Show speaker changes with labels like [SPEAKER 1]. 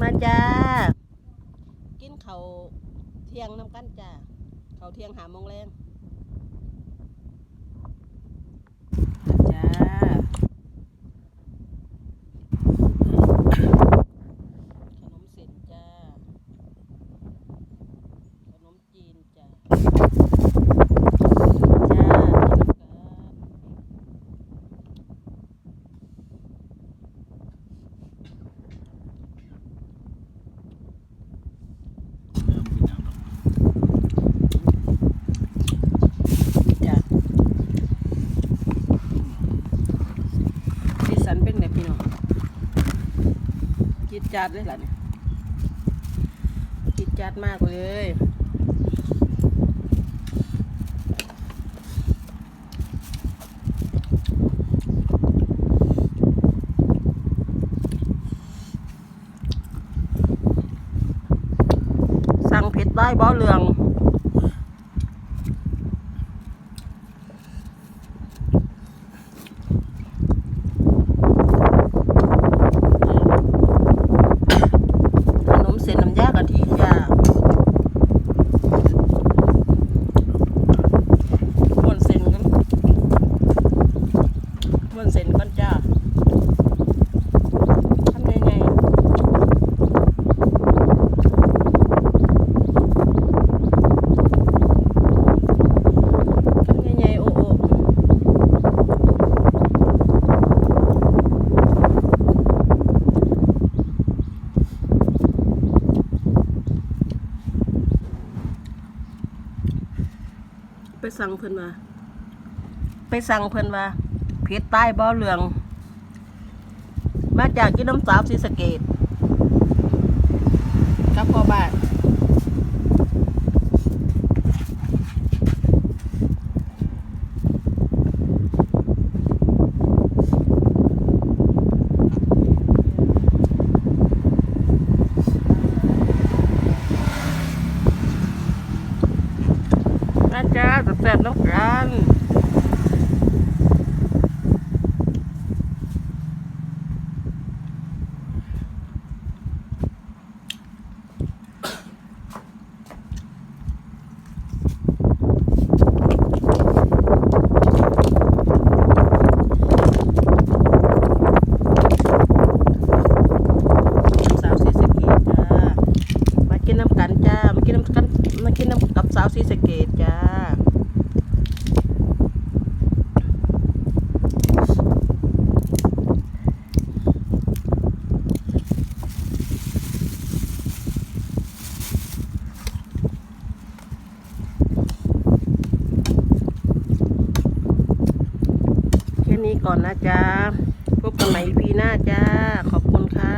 [SPEAKER 1] มาจ้า กินเขาเที่ยงน้ำกันจ้าเขาเที่ยงหาโมงแรงจ้า ขนมเส้นจ้า ขนมจีนจ้า จ้ากินน้ำกัน จ้ะสีสันเป็นไงพี่น้อง จัดเลยล่ะเนี่ยติดจัดมากเลยสั่งเผ็ดได้บ่เหลือง ขนมเส้นน้ำยากะทิจ้าม้วนเส้นกันม้วน เส้นกันจ้าทำยังไงทำยังไงโอ้โอ้ไปสั่งเพิ่นว่าไปสั่งเพิ่นว่า เพชรใต้บ่อเหลือง มาจากกินน้ำสาวศรีสะเกดกับพ่อบ้านนะจ๊ะแซ่บๆน้ำกันสาวศรีสะเกดจ้า มากินน้ำกันจ้า มากินน้ำกัน มากินน้ำกับสาวศรีสเกดจ้าแค่นี้ก่อนนะจ๊ะ พบกันใหม่ EP หน้าจ้า ขอบคุณค่ะ